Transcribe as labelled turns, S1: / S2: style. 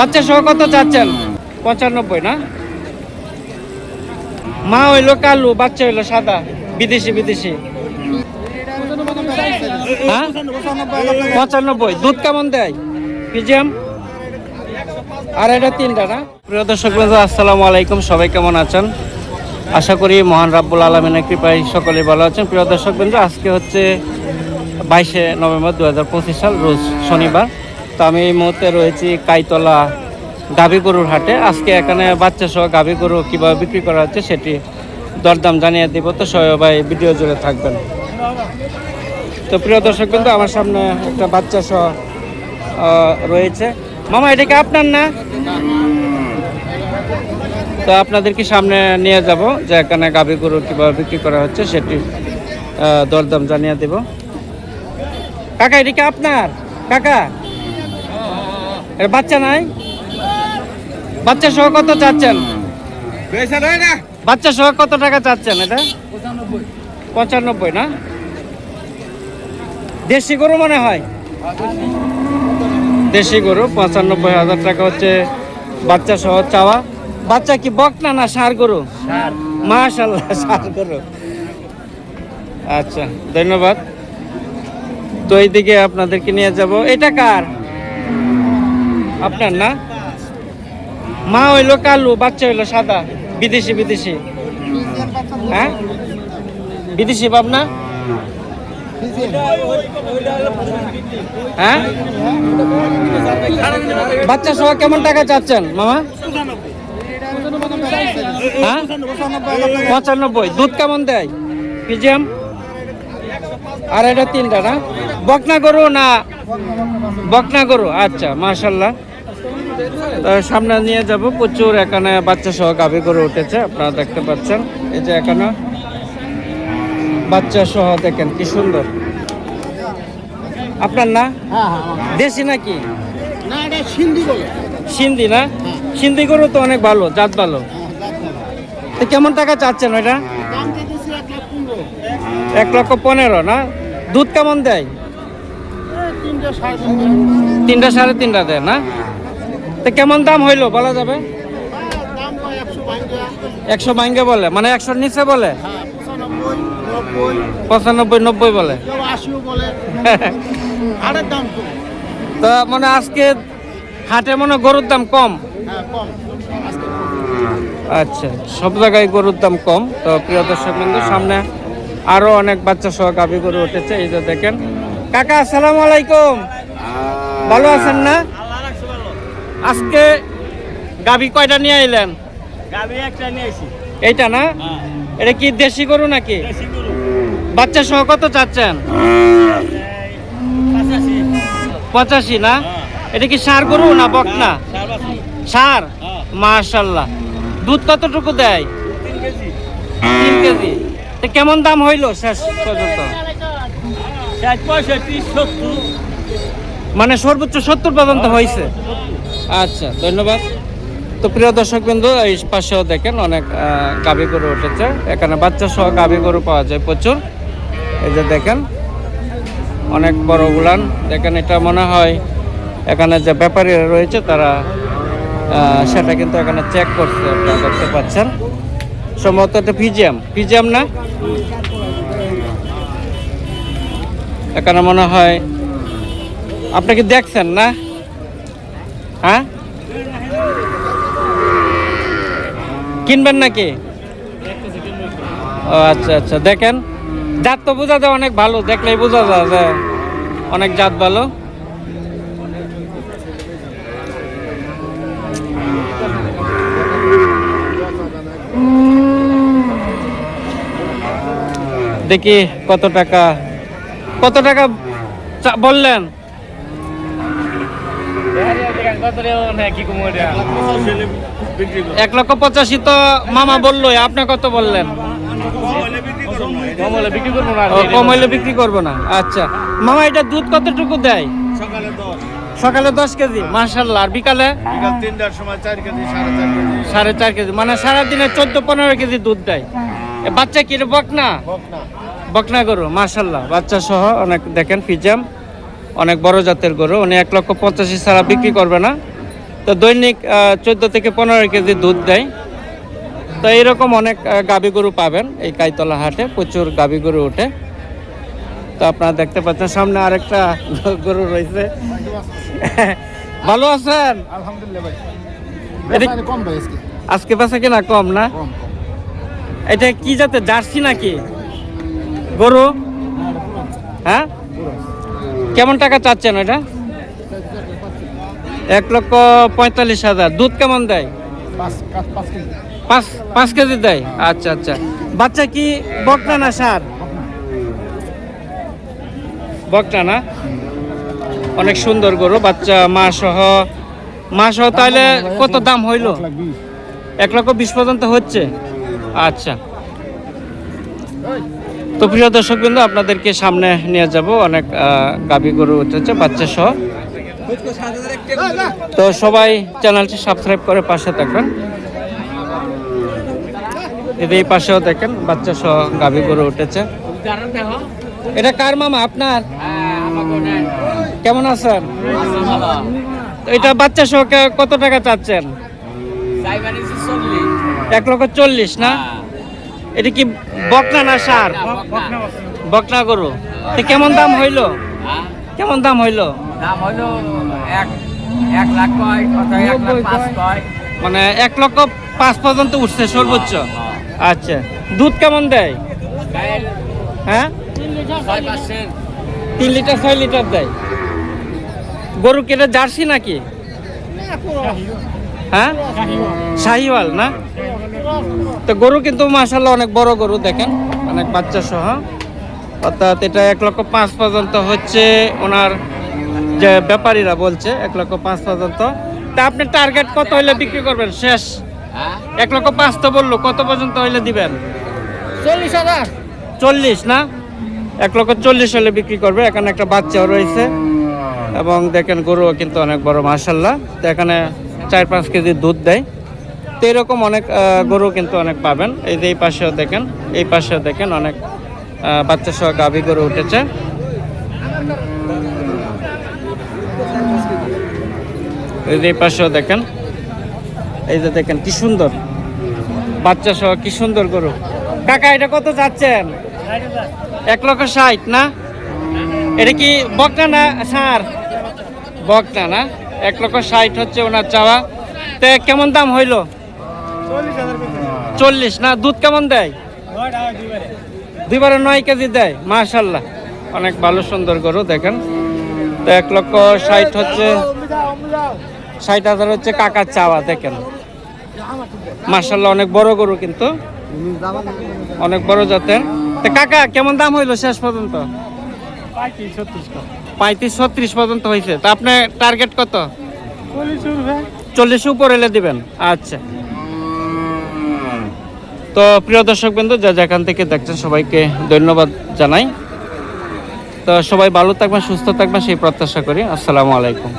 S1: বাচ্চা সহ কত চাচ্ছেন? পঁচানব্বই, না? মা হইল কালু, বাচ্চা হইল সাদা, বিদেশি বিদেশি। হ্যাঁ? পঁচানব্বই, দুধ কেমন দেয়? পিজিএম আর এটা তিনটা, না? প্রিয় দর্শক বন্ধু, আসসালামু আলাইকুম, সবাই কেমন আছেন? আশা করি মহান রাব্বুল আলমিনের কৃপায় সকলেই ভালো আছেন। প্রিয় দর্শক বন্ধু, আজকে হচ্ছে বাইশে নভেম্বর দু হাজার পঁচিশ সাল, রোজ শনিবার। তো আমি এই মুহূর্তে রয়েছি কাইতলা গাভী গরুর হাটে। আজকে এখানে বাচ্চা সহ গাভী গরু কীভাবে বিক্রি করা হচ্ছে সেটি দরদাম জানিয়ে দিব। তো সবাই ভিডিও জুড়ে থাকবেন। তো প্রিয় দর্শক কিন্তু আমার সামনে একটা বাচ্চা সহ রয়েছে। মামা, এটা কি আপনার না? তো আপনাদেরকে সামনে নিয়ে যাব যে এখানে গাভী গরু কীভাবে বিক্রি করা হচ্ছে সেটি দরদাম জানিয়ে দেব। কাকা, এটা কি আপনার? কাকা? বাচ্চা নাই? বাচ্চা সহ কত চাচ্ছেন? বাচ্চা সহ কত টাকা চাচ্ছেন এটা? পঁচানব্বই না? দেশি গরু মনে হয়? দেশি গরু পঁচানব্বই হাজার টাকা হচ্ছে বাচ্চা সহ চাওয়া। বাচ্চা কি বকনা না সার গরু? মাশাল্লাহ সার গরু। আচ্ছা ধন্যবাদ। তো এইদিকে আপনাদেরকে নিয়ে যাব। এটা কার? আপনার না? মা হইল কালু, বাচ্চা হইল সাদা, বিদেশি বিদেশি। হ্যাঁ? বিদেশি পাবনা হ্যাঁ? বাচ্চা সহ কেমন টাকা চাচ্ছেন, মামা? হ্যাঁ? পঁচানব্বই। দুধ কেমন দেয়? পিজিএম আর এটা তিনটা না? বকনা গরু না? বকনা গরু? আচ্ছা মাশাল্লাহ। তো সামনে নিয়ে যাব। প্রচুর এখানে বাচ্চা সহ গাভী গরু উঠেছে আপনারা দেখতে পাচ্ছেন। এই যে এখানে বাচ্চা সহ দেখেন কি সুন্দর। আপনার না? দেশি নাকি?
S2: না সিন্ধি
S1: না? সিন্ধি গরু তো অনেক ভালো জাত ভালো। তো কেমন টাকা চাচ্ছেন ওইটা?
S2: এক
S1: লক্ষ পনেরো না? দুধ কেমন দেয়?
S2: তিনটে সাড়ে তিনটে।
S1: তিনটা সাড়ে তিনটা দেয় না? তো কেমন দাম হইল বলা যাবে?
S2: একশো
S1: ভাঙ্গে বলে মানে একশোর নিচে বলে?
S2: পঁচানব্বই নব্বই
S1: বলে। তো মানে আজকে হাটে মনে গরুর দাম কম? আচ্ছা সব জায়গায় গরুর দাম কম। তো প্রিয় দর্শক বিন্দু সামনে আরও অনেক বাচ্চা সহ গাভী গরু উঠেছে এই যে দেখেন। কাকা আসসালামু আলাইকুম। ভালো আছেন না? আজকে গাভী কয়টা নিয়ে আইলেন?
S2: গাবি একটা নিয়ে
S1: এইটা না? এটা কি দেশি গরু নাকি? বাচ্চা সহ কত চাচ্ছেন?
S2: পাঁচাশি।
S1: না? এটা কি সার গরু না বক
S2: না?
S1: সার
S2: হ্যাঁ।
S1: মাশাল্লাহ। দুধ কতটুকু দেয়?
S2: তিন কেজি।
S1: তো কেমন দাম হইল শেষ পর্যন্ত? মানে সর্বোচ্চ সত্তর পর্যন্ত হয়েছে আচ্ছা ধন্যবাদ। তো প্রিয় দর্শক বিন্দু এই পাশেও দেখেন অনেক গাভী গরু উঠেছে। এখানে বাচ্চা সহ গাভী গরু পাওয়া যায় প্রচুর। এই যে দেখেন, অনেক বড় উলান। দেখেন এটা মনে হয় এখানে যে ব্যাপারীরা রয়েছে, তারা সেটা কিন্তু এখানে চেক করছে, আপনারা দেখতে পাচ্ছেন। সম্ভবত এটা পিজিএম পিজিএম না? এখানে মনে হয়, আপনি কি দেখছেন না? হ্যাঁ? কিনবেন নাকি? ও আচ্ছা আচ্ছা দেখেন। জাত তো বোঝা যায় অনেক ভালো, দেখলেই বোঝা যায় যে অনেক জাত ভালো। দেখি কত টাকা কত টাকা বললেন? এক লক্ষ পঁচাশি তো মামা বললোই আপনি কত বললেন? ও, কম হইলে বিক্রি করব না আচ্ছা। মামা এটা দুধ কতটুকু দেয়?
S2: সকালে দশ
S1: কেজি মার্শাল্লাহ আর বিকালে?
S2: সাড়ে চার কেজি
S1: মানে সারাদিনে চোদ্দ পনেরো কেজি দুধ দেয়। বাচ্চা কি বকনা? বকনা। গরু মার্শাল্লাহ বাচ্চা সহ অনেক দেখেন ফিজাম। অনেক বড় জাতের গরু উনি এক লক্ষ পঁচাশি ছাড়া বিক্রি করবে না। তো দৈনিক চোদ্দ থেকে পনেরো কেজি দুধ দেয়। তো এইরকম অনেক গাভী গরু পাবেন এই কাইতলা হাটে প্রচুর গাভী গরু ওঠে। তো আপনারা দেখতে পাচ্ছেন সামনে আরেকটা গরু রয়েছে। ভালো আছেন?
S3: আজকে।
S1: আজকে পাশে কিনা কম না? এটা কি যাতে জার্সি নাকি? গরু? হ্যাঁ? কেমন টাকা চাচ্ছেন এটা? এক লক্ষ পঁয়তাল্লিশ হাজার। দুধ কেমন দেয়?
S3: পাঁচ পাঁচ কেজি।
S1: দেয়? আচ্ছা আচ্ছা। বাচ্চা কি বকনা না সার? বকনা না? অনেক সুন্দর গরু বাচ্চা মা সহ। মা সহ তাহলে কত দাম হইল?
S3: এক
S1: লক্ষ বিশ পর্যন্ত হচ্ছে? আচ্ছা। তো প্রিয় দর্শক বিন্দু আপনাদেরকে সামনে নিয়ে যাব। অনেক গাভী গরু উঠেছে বাচ্চা সহ তো সবাই চ্যানেলটি সাবস্ক্রাইব করে পাশে থাকবেন এই পাশেও দেখেন বাচ্চা সহ গাভী গরু উঠেছে। এটা কার মামা? আপনার? কেমন আছেন? এটা বাচ্চা সহ কত টাকা চাচ্ছেন? এক লক্ষ চল্লিশ না? এটা কি বকনা না সার? বকনা গরু। তো কেমন দাম হইল? কেমন দাম হইল?
S4: দাম এক লাখ
S1: মানে এক লক্ষ পাঁচ পর্যন্ত উঠছে সর্বোচ্চ। আচ্ছা। দুধ কেমন দেয়? হ্যাঁ? তিন লিটার ছয় লিটার দেয়। গরু কেটে জার্সি নাকি? হ্যাঁ? শাহিওয়াল না? তো গরু কিন্তু মাসাল্লাহ অনেক বড় গরু দেখেন। অনেক বাচ্চা সহ। অর্থাৎ এটা এক লক্ষ পাঁচ পর্যন্ত হচ্ছে ওনার যে ব্যাপারীরা বলছে এক লক্ষ পাঁচ পর্যন্ত। তা আপনি টার্গেট কত হইলে বিক্রি করবেন? শেষ।
S4: হ্যাঁ।
S1: এক লক্ষ পাঁচ তো বলল কত পর্যন্ত হইলে দিবেন?
S3: চল্লিশ হাজার।
S1: চল্লিশ না? এক লক্ষ চল্লিশ হলে বিক্রি করবে। এখানে একটা বাচ্চাও রয়েছে। এবং দেখেন গরুও কিন্তু অনেক বড় মাসাল্লাহ তো এখানে চার পাঁচ কেজি দুধ দেয়। তো এরকম অনেক গরু কিন্তু অনেক পাবেন। এই যে এই পাশেও দেখেন, এই পাশেও দেখেন অনেক বাচ্চা সহ গাভী গরু উঠেছে। এই যে এই পাশেও দেখেন, এই যে দেখেন কি সুন্দর। বাচ্চা সহ কি সুন্দর গরু। কাকা, এটা কত চাচ্ছেন এক লক্ষ ষাট, না? এটা কি বকনা না সার? বকনা না। এক লক্ষ ষাট হচ্ছে ওনার চাওয়া। তো কেমন দাম হইল? চল্লিশ। না দুধ কেমন দেয়? দুইবারে। নয় কেজি দেয় মাশাল্লাহ অনেক ভালো সুন্দর গরু দেখেন। তো এক লক্ষ ষাট হচ্ছে ষাট হাজার হচ্ছে কাকার চাওয়া দেখেন। মাশাল্লাহ অনেক বড় গরু কিন্তু। অনেক বড় জাতের। তো কাকা কেমন দাম হইল শেষ পর্যন্ত? পঁয়ত্রিশ ছত্রিশ পর্যন্ত হয়েছে তা আপনি টার্গেট কত? চল্লিশ উপর এলে দিবেন। আচ্ছা। তো প্রিয় দর্শক বিন্দু যা যেখান থেকে দেখছেন সবাইকে ধন্যবাদ জানাই। তো সবাই ভালো থাকবেন, সুস্থ থাকবেন, সেই প্রত্যাশা করি। আসসালামু আলাইকুম।